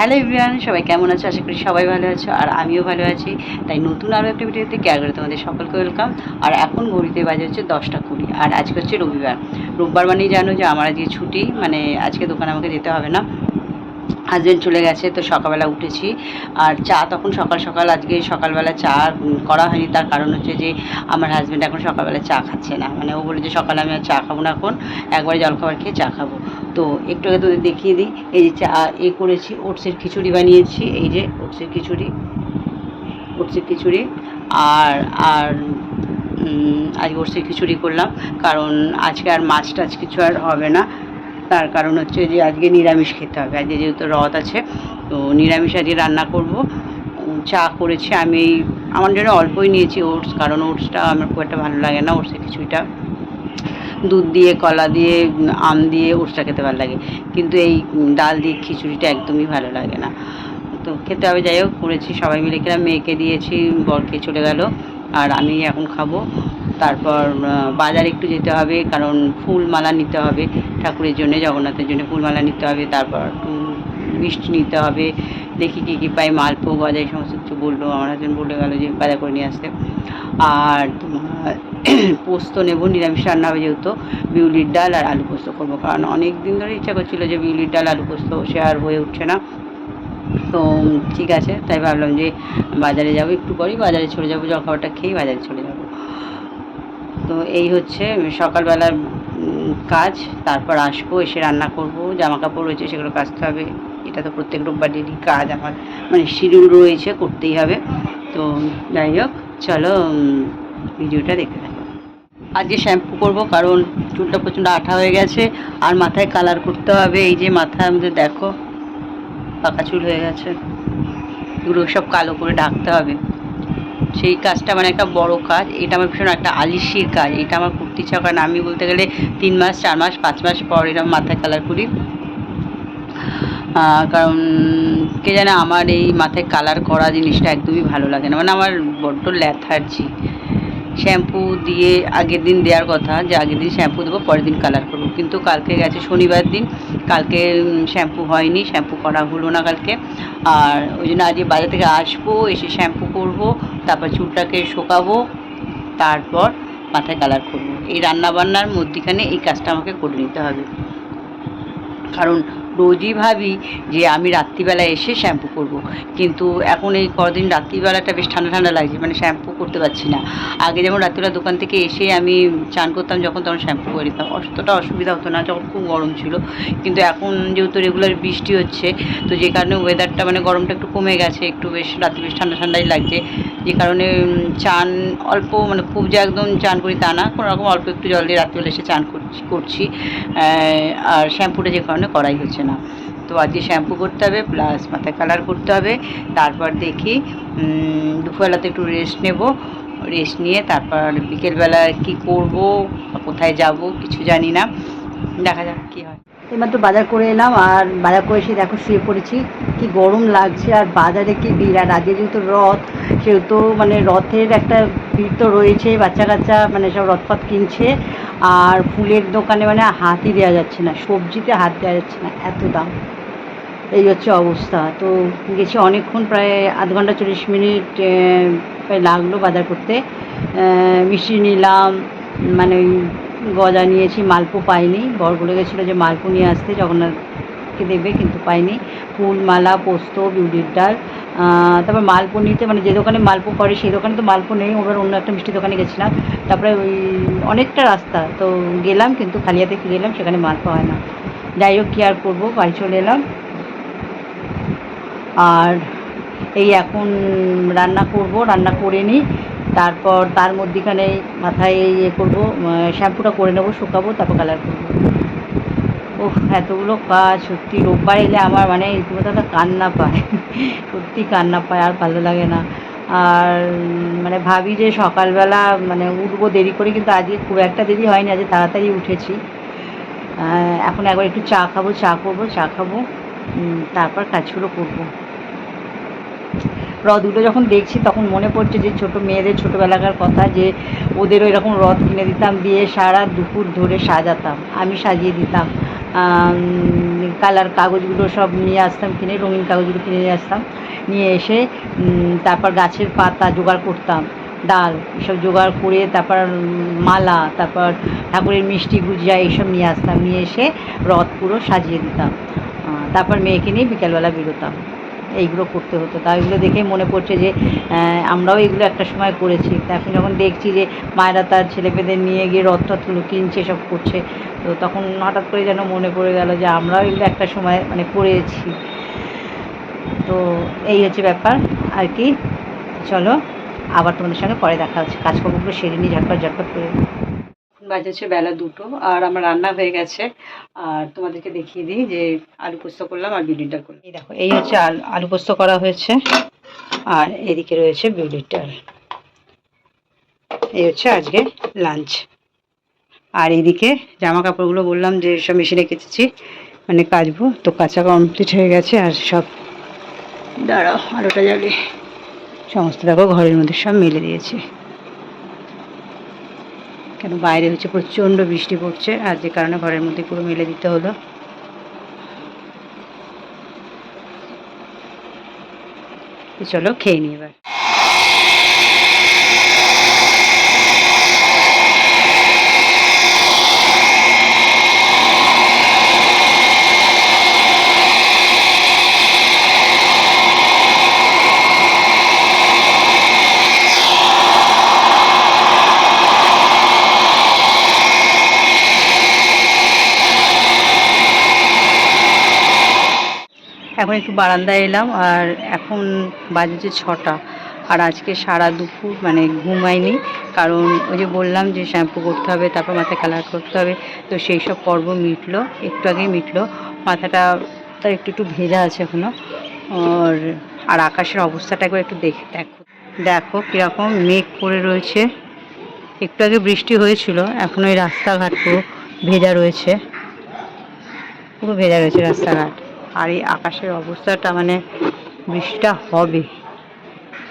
Hello everyone সবাই কেমন আছো? আশা করি সবাই ভালো আছো, আর আমিও ভালো আছি। তাই নতুন আরও একটা ভিডিওতে কেয়ার করে তোমাদের সকলকে ওয়েলকাম আর এখন ঘড়িতে বাজে হচ্ছে দশটা কুড়ি, আর আজকে হচ্ছে রবিবার। রোববার মানেই জানো যে আমার আজকে ছুটি মানে আজকে দোকানে আমাকে যেতে হবে না। হাজব্যান্ড চলে গেছে, তো সকালবেলা উঠেছি। আর চা তখন সকাল সকাল, আজকে সকালবেলা চা করা হয়নি। তার কারণ হচ্ছে যে আমার হাজব্যান্ড এখন সকালবেলা চা খাচ্ছে না। মানে ও বলে যে সকালে আমি আর চা খাব না এখন, একবারে জলখাবার খেয়ে চা খাব। তো একটু আগে তোদের দেখিয়ে দিই, এই যে চা এ করেছি, ওটসের খিচুড়ি বানিয়েছি, এই যে ওটসের খিচুড়ি ওটসের খিচুড়ি, আর আর আজ ওটসের খিচুড়ি করলাম, কারণ আজকে আর মাছ টাছ কিছু আর হবে না, তার কারণ হচ্ছে যে আজকে নিরামিষ খেতে হবে, আজকে যেহেতু রথ আছে, তো নিরামিষ আজকে রান্না করব চা করেছি আমি, আমার জন্য অল্পই নিয়েছি ওটস, কারণ ওটসটা আমার খুব একটা ভালো লাগে না, ওটসের খিচুড়িটা। দুধ দিয়ে, কলা দিয়ে, আম দিয়ে ওটসটা খেতে ভালো লাগে। কিন্তু এই ডাল দিয়ে খিচুড়িটা একদমই ভালো লাগে না। তো খেতে হবে, যাই হোক, করেছি সবাই মিলে খেলাম, মেয়েকে দিয়েছি, বরকে চলে গেল। আর আমি এখন খাব। তারপর বাজারে একটু যেতে হবে, কারণ ফুল মালা নিতে হবে ঠাকুরের জন্য, জগন্নাথের জন্য ফুলমালা নিতে হবে, তারপর মিষ্টি নিতে হবে। দেখি কী কী পাই মালপো গজা এই সমস্ত কিছু বলল। আমার হাজবেন্ড বলে গেলো যে, বাজার করে নিয়ে আসতে। আর তোমার পোস্ত নেব, নিরামিষ রান্না হবে যেহেতু, বিউলির ডাল আর আলু পোস্ত করব। কারণ অনেক দিন ধরে ইচ্ছা করছিল যে বিউলির ডাল, আলু পোস্ত সে আর হয়ে উঠছে না। তো, ঠিক আছে, তাই ভাবলাম যে বাজারে যাব, একটু পরেই বাজারে চলে যাব, জলখাবারটা খেয়েই বাজারে চলে যাব। তো এই হচ্ছে সকালবেলার কাজ, তারপর আসব, এসে রান্না করব জামা কাপড় রয়েছে সেগুলো কাচতে হবে। এটা তো প্রত্যেক রোববারেরই কাজ আমার মানে শিডিউল রয়েছে, করতেই হবে। তো যাই হোক, চলো ভিডিওটা থাকো। আজকে শ্যাম্পু করব, কারণ চুলটা প্রচণ্ড আঠা হয়ে গেছে। আর মাথায় কালার করতে হবে, এই যে মাথায় আমাদের দেখো, পাকা চুল হয়ে গেছে। এগুলো সব কালো করে ঢাকতে হবে। সেই কাজটা মানে একটা বড় কাজ, এটা আমার ভীষণ একটা আলিশির কাজ। এটা আমার করতে ইচ্ছা কারণ আমি বলতে গেলে তিন মাস, চার মাস, পাঁচ মাস পর এরকম মাথায় কালার করি। কারণ কে জানে আমার এই মাথায় কালার করা জিনিসটা একদমই ভালো লাগে না। মানে আমার বড্ড ল্যাথার্জি শ্যাম্পু দিয়ে আগের দিন দেওয়ার কথা যে আগের দিন শ্যাম্পু দেবো, পরের দিন কালার করব। কিন্তু কালকে গেছে শনিবার দিন, কালকে শ্যাম্পু হয়নি, শ্যাম্পু করা হলো না কালকে। আর ওই জন্য আজকে বাজার থেকে আসব, এসে শ্যাম্পু করব, তারপর চুলটাকে শোকাবো, তারপর মাথায় কালার করব। এই রান্নাবান্নার মধ্যিখানে এই কাজটা আমাকে করে নিতে হবে। কারণ রোজই ভাবি যে আমি রাত্রিবেলা এসে শ্যাম্পু করব। কিন্তু এখন এই কদিন রাত্রিবেলাটা বেশ ঠান্ডা ঠান্ডা লাগছে মানে শ্যাম্পু করতে পারছি না। আগে যেমন রাত্রিবেলা দোকান থেকে এসে আমি চান করতাম যখন তখন শ্যাম্পু করে দিতাম। অতটা অসুবিধা হতো না যখন খুব গরম ছিল। কিন্তু এখন যেহেতু রেগুলার বৃষ্টি হচ্ছে, তো যে কারণে ওয়েদারটা মানে গরমটা একটু কমে গেছে, একটু বেশ রাত্রি বেশ ঠান্ডা ঠান্ডাই লাগছে। যে কারণে চান অল্প মানে খুব যে একদম চান করি তা না, কোনো রকম অল্প একটু জল দিয়ে রাত্রিবেলা এসে চান করছি করছি আর শ্যাম্পুটা যে কারণে করাই হচ্ছে না। তো আজকে শ্যাম্পু করতে হবে, প্লাস মাথায় কালার করতে হবে। তারপর দেখি দুপুরবেলাতে একটু রেস্ট নেব। রেস্ট নিয়ে তারপর বিকেলবেলা কি করব কোথায় যাব কিছু জানি না। দেখা যাক কী হয়। এবার তো বাজার করে এলাম আর বাজার করে এসে দেখো শুয়ে পড়েছি। কি গরম লাগছে আর বাজারে কি ভিড়। আর আজকে যেহেতু রথ সেহেতু মানে রথের একটা ভিড় তো রয়েছে বাচ্চা কাচ্চা মানে সব রথপথ কিনছে, আর ফুলের দোকানে মানে হাতই দেওয়া যাচ্ছে না, সবজিতে হাত দেওয়া যাচ্ছে না, এত দাম। এই হচ্ছে অবস্থা। তো গেছি অনেকক্ষণ প্রায় আধ ঘণ্টা চল্লিশ মিনিট প্রায় লাগল বাজার করতে। মিষ্টি নিলাম মানে ওই গজা নিয়েছি, মালপো পাইনি। বর বলে গেছিল যে মালপো নিয়ে আসতে, জগন্নাথকে দেবে, কিন্তু পাইনি। ফুল মালা পোস্ত, বিউলির ডাল তারপর মালপো নিতে মানে যে দোকানে মালপো করে, সেই দোকানে তো মালপো নেই। ওবার অন্য একটা মিষ্টি দোকানে গেছিলাম। তারপরে ওই অনেকটা রাস্তা, তো গেলাম কিন্তু খালি হাতে ফিরে এলাম সেখানে মালপো হয় না। যাই হোক, কী আর করব? বাড়ি চলে এলাম। আর এই এখন রান্না করব, রান্না করে নিই। তারপর তার মধ্যিখানে মাথায় ইয়ে করব শ্যাম্পুটা করে নেব, শুকাবো, তারপর কালার করব। ওহ, এতগুলো কাজ, সত্যি রোববার এলে আমার মানে রীতিমতো একটা কান্না পায়। সত্যি কান্না পায়, আর ভালো লাগে না। আর মানে ভাবি যে সকালবেলা মানে উঠবো দেরি করে, কিন্তু আজকে খুব একটা দেরি হয়নি, আজকে তাড়াতাড়ি উঠেছি। এখন একবার একটু চা খাব, চা করব, চা খাব তারপর কাজগুলো করব। রথগুলো যখন দেখছি, তখন মনে পড়ছে যে ছোট মেয়েদের ছোটোবেলাকার কথা, যে ওদেরও এরকম রথ কিনে দিতাম, দিয়ে সারা দুপুর ধরে সাজাতাম, আমি সাজিয়ে দিতাম। কালার কাগজগুলো সব নিয়ে আসতাম কিনে, রঙিন কাগজগুলো কিনে নিয়ে আসতাম। নিয়ে এসে তারপর গাছের পাতা জোগাড় করতাম, ডাল এসব জোগাড় করে তারপর মালা, তারপর ঠাকুরের মিষ্টি গুজরা এইসব নিয়ে আসতাম। নিয়ে এসে রথ পুরো সাজিয়ে দিতাম। তারপর মেয়েকে নিয়ে বিকালবেলা বেরোতাম। এইগুলো করতে হতো। তা এগুলো দেখেই মনে পড়ছে যে আমরাও এগুলো একটা সময় করেছি। এখন যখন দেখছি যে মায়েরা তার ছেলেমেয়েদের নিয়ে গিয়ে রথ টথগুলো কিনছে, সব করছে, তো তখন হঠাৎ করে যেন মনে পড়ে গেল যে আমরাও এগুলো একটা সময় মানে করেছি। তো এই হচ্ছে ব্যাপার। আর কি? চলো, আবার তোমাদের সঙ্গে পরে দেখা হচ্ছে। কাজকর্মগুলো সেরে নিই, ঝটপট ঝটপট করে এখন বাজে হচ্ছে বেলা দুটো আর আমার রান্না হয়ে গেছে। আর তোমাদেরকে দেখিয়ে দিই যে আলু পোস্ত করলাম আর বিউলির করলাম। এই দেখো, এই হচ্ছে আলু পোস্ত করা হয়েছে। আর এদিকে রয়েছে বিউলির এই হচ্ছে আজকে লাঞ্চ আর এদিকে জামা কাপড়গুলো বললাম যে সব মেশিনে কেচেছি মানে কাচবো। তো কাঁচা কমপ্লিট হয়ে গেছে আর সব দাঁড়াও, আলোটা জ্বালিয়ে। সমস্ত দেখো ঘরের মধ্যে সব মেলে দিয়েছে। কেন বাইরে হচ্ছে, প্রচণ্ড বৃষ্টি পড়ছে, আর যে কারণে ঘরের মধ্যে পুরো মেলে দিতে হলো। চলো খেয়ে নিই এবার। এখন একটু বারান্দায় এলাম আর এখন বাজে যে ছটা। আর আজকে সারা দুপুর মানে ঘুমাইনি, কারণ ওই যে বললাম যে শ্যাম্পু করতে হবে, তারপর মাথায় কালার করতে হবে, তো সেই সব পর্ব মিটলো, একটু আগেই মিটলো। মাথাটা তার একটু একটু ভেজা আছে এখনও আর আর আকাশের অবস্থাটা একবার একটু দেখে দেখো। দেখো কীরকম মেঘ করে রয়েছে। একটু আগে বৃষ্টি হয়েছিল, এখন ওই রাস্তাঘাট পুরো ভেজা রয়েছে। পুরো ভেজা রয়েছে রাস্তাঘাট। আর এই আকাশের অবস্থাটা মানে বৃষ্টিটা হবে।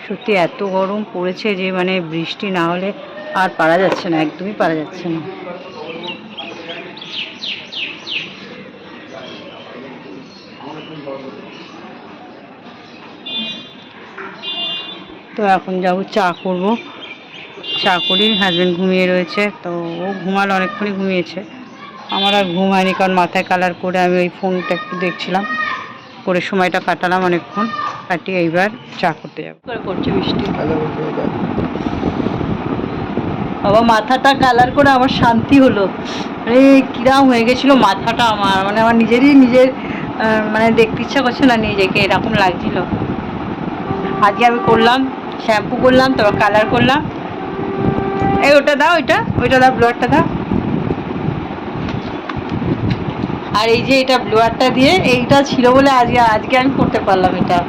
সত্যি এত গরম পড়েছে যে মানে বৃষ্টি না হলে আর পারা যাচ্ছে না, একদমই পারা যাচ্ছে না। তো এখন যাব, চা করব। চা করি হাজব্যান্ড ঘুমিয়ে রয়েছে, তো ও ঘুমালো, অনেকক্ষণই ঘুমিয়েছে। আমার আর ঘুম হয়নি, কারণ মাথায় কালার করে আমি ওই ফোনটা একটু দেখছিলাম। করে সময়টা কাটালাম অনেকক্ষণ কাটিয়ে এইবার চা করতে যাব। করে পড়ছে বৃষ্টি বাবা মাথাটা কালার করে আমার শান্তি হলো। আরে কিরাম হয়ে গেছিল মাথাটা আমার। মানে আমার নিজেরই নিজের মানে দেখতে ইচ্ছা করছে না নিজেকে এরকম লাগছিল। আজকে আমি করলাম শ্যাম্পু করলাম তারপর কালার করলাম। এই ওটা দাও ওইটা ওইটা দাও ব্লোয়ারটা দাও। আর এই যে এটা ব্লোয়ারটা দিয়ে, এইটা ছিল বলে আজকে আজকে আমি করতে পারলাম এটা।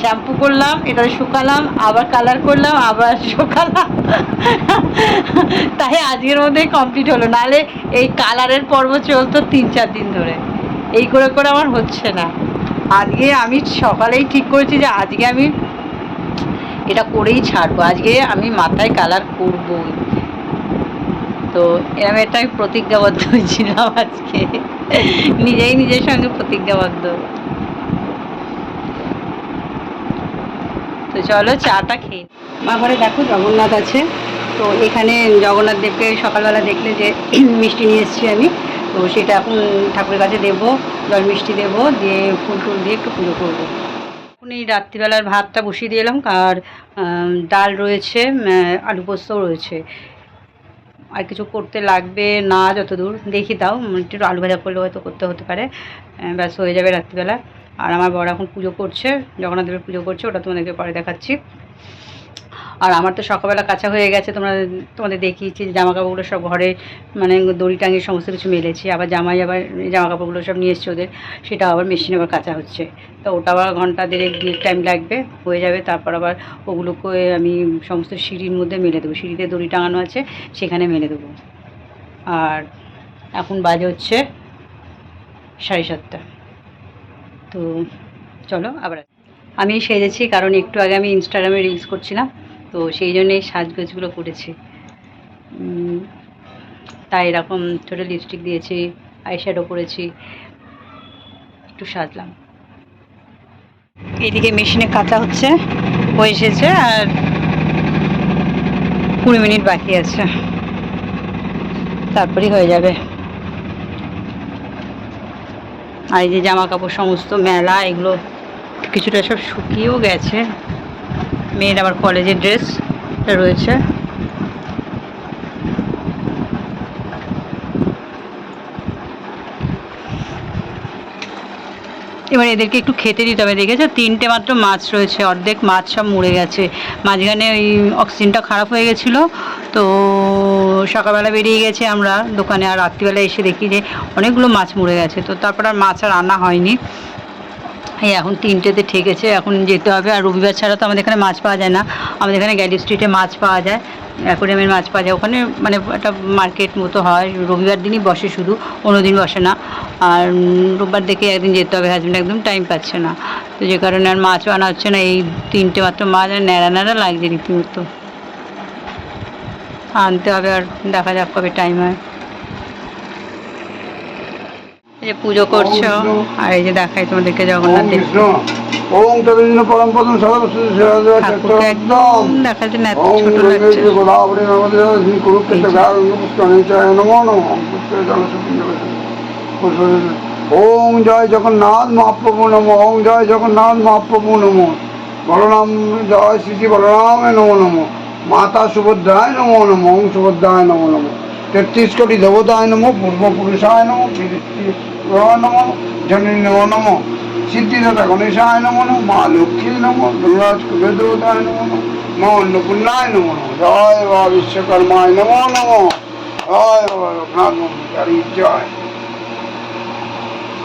শ্যাম্পু করলাম, এটা শুকালাম, আবার কালার করলাম, আবার শুকালাম। তাই আজকের মধ্যেই কমপ্লিট হলো। নাহলে এই কালারের পর্ব চলতো তিন চার দিন ধরে। এই করে করে আমার হচ্ছে না। আজকে আমি সকালেই ঠিক করেছি যে আজকে আমি এটা করেই ছাড়বো। আজকে আমি মাথায় কালার করবই। তো এরকম একটা আমি প্রতিজ্ঞাবদ্ধ হয়েছিলাম আজকে। নিজেই নিজের সঙ্গে প্রতিজ্ঞাবদ্ধ। তো চলো চাটা খেয়ে। মা ঘরে দেখো জগন্নাথ আছে। তো এখানে জগন্নাথ দেবকে সকালবেলা দেখলে যে মিষ্টি নিয়ে এসেছি আমি তো সেটা এখন ঠাকুরের কাছে দেবো জল মিষ্টি দেবো দিয়ে ফুল টুল দিয়ে একটু পুজো করব। এখন এই রাত্রিবেলার ভাতটা বসিয়ে দিয়ে এলাম আর ডাল রয়েছে আলু পোস্তও রয়েছে। আর কিছু করতে লাগবে না যতদূর, দেখি তাও একটু আলু ভাজা করলে হয়তো করতে হতে পারে। ব্যাস, হয়ে যাবে রাত্রিবেলা। আর আমার বড় এখন পুজো করছে, জগন্নাথ দেবের পুজো করছে, ওটা তোমাদেরকে পরে দেখাচ্ছি। আর আমার তো সকালবেলা কাঁচা হয়ে গেছে, তোমরা, তোমাদের দেখিয়েছি জামা কাপড়গুলো সব ঘরে মানে দড়ি টাঙিয়ে সমস্ত কিছু মেলেছি, আবার জামাই আবার জামা কাপড়গুলো সব নিয়ে এসছে ওদের সেটা আবার মেশিনে আবার কাঁচা হচ্ছে। তো ওটা আবার ঘণ্টা দুই টাইম লাগবে, হয়ে যাবে, তারপর আবার ওগুলোকে আমি সমস্ত সিঁড়ির মধ্যে মেলে দেবো, সিঁড়িতে দড়ি টাঙানো আছে, সেখানে মেলে দেবো। আর এখন বাজে হচ্ছে সাড়ে সাতটা। তো চলো আবার আমি সেজেছি, কারণ একটু আগে আমি ইনস্টাগ্রামে রিলস করছিলাম তো সেই জন্য সাজগোজগুলো করেছি। তাই এরকম ছোটো লিপস্টিক দিয়েছি আইশ্যাডো করেছি, একটু সাজলাম। এদিকে মেশিনে কাঁচা হচ্ছে হয়ে এসেছে আর কুড়ি মিনিট বাকি আছে। তারপরেই হয়ে যাবে। আর এই যে জামা কাপড় সমস্ত মেলা, এগুলো কিছুটা সব শুকিয়েও গেছে। মেয়ের আবার কলেজের ড্রেস রয়েছে। এবার এদেরকে একটু খেতে দিতে হবে, দেখেছ? তিনটে মাত্র মাছ রয়েছে, অর্ধেক মাছ সব মরে গেছে। মাঝখানে ওই অক্সিজেনটা খারাপ হয়ে গেছিল, তো সকালবেলা বেরিয়ে গেছে আমরা দোকানে, আর রাত্রিবেলা এসে দেখি যে অনেকগুলো মাছ মরে গেছে। তো তারপর আর মাছ আর আনা হয়নি। এই এখন তিনটেতে ঠেকেছে, এখন যেতে হবে। আর রবিবার ছাড়া তো আমাদের এখানে মাছ পাওয়া যায় না। আমাদের এখানে গ্যালি স্ট্রিটে মাছ পাওয়া যায়, অ্যাকোরিয়ামের মাছ পাওয়া যায়। ওখানে মানে একটা মার্কেট মতো হয়, রবিবার দিনই বসে শুধু, অন্য দিন বসে না। আর রোববার দেখে একদিন যেতে হবে হাজব্যান্ড একদম টাইম পাচ্ছে না। তো যে কারণে আর মাছও আনা হচ্ছে না, এই তিনটে মাত্র মাছ, আর ন্যাড়া ন্যাড়া লাগছে রীতিমতো। আনতে হবে আর দেখা যাক কবে টাইম হয়। যে পুজো করছ আর এই যে দেখাই তোমাদেরকে জগন্নাথ ওম পরম পদম একদম। দেখা না এত ওম ছোট লাগছে। গোদাবরী নমদে শ্রী কুরুক্ষেত্র গারঙ্গ পুষ্করণিচায় নমো নমঃ। ওম জয় জগন্নাথ মহাপ্রভু নম ওম জয় জগন্নাথ মহাপ্রভু নম। বলরাম জয় শ্রী শ্রী বলরামে নমো নম। মাতা সুভদ্রায় নমো নম ওম সুভদ্রায় নমো নম। তেত্রিশ কোটি দেবতায় নমো পূর্বপুরুষায় নমো নম জননী নমো সিদ্ধিদাতা গণেশায় নমো মা লক্ষ্মী নমো দুর্গাজ কুবের দেবতায় নমো মা অন্নপূর্ণায় নমো জয় বা বিশ্বকর্মায় নমো নম জয় বাবা রঘুনাথ মন্দির জয়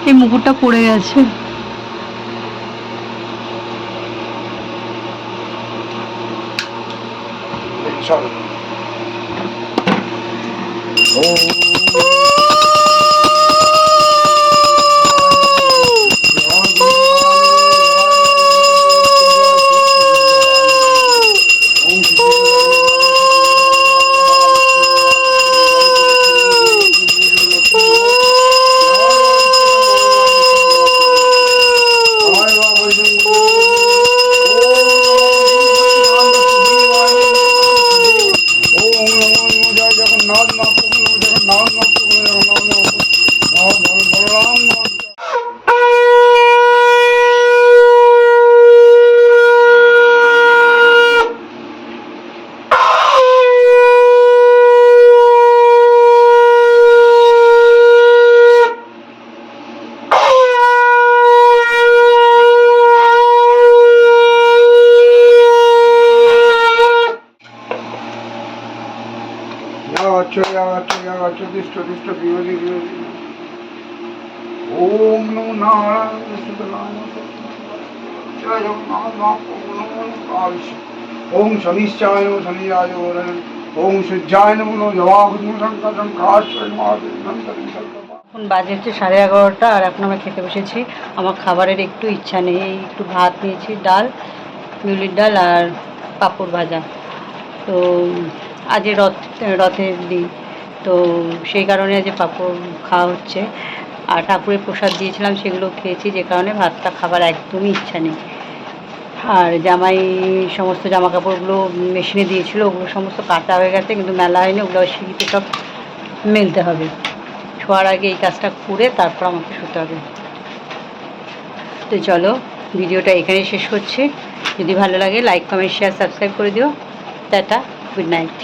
এই মুকুটটা পড়ে গেছে। ওম দিষ্ট দিষ্ট ওম নমো নারায়ণ নমঃ। জয় জগন্নাথ এখন বাজে হচ্ছে সাড়ে এগারোটা, আর এখন আমরা খেতে বসেছি। আমার খাবারের একটু ইচ্ছা নেই, একটু ভাত নিয়েছি, ডাল মিউলির ডাল আর পাঁপড় ভাজা। তো আজ রথ, রথের দিন। তো সেই কারণে আজ পাঁপড় খাওয়া হচ্ছে। আর ঠাকুরের প্রসাদ দিয়েছিলাম, সেগুলো খেয়েছি, যে কারণে ভাতটা খাবার একদমই ইচ্ছা নেই। আর জামাই সমস্ত জামা কাপড়গুলো মেশিনে দিয়েছিল, ওগুলো সমস্ত কাটা হয়ে গেছে, কিন্তু মেলা হয়নি, ওগুলো সিঁড়িতে সব মেলতে হবে। শোয়ার আগে এই কাজটা করে তারপর আমাকে শুতে হবে। তো চলো, ভিডিওটা এখানেই শেষ করছি। যদি ভালো লাগে লাইক কমেন্ট শেয়ার সাবস্ক্রাইব করে দিও। Tata good night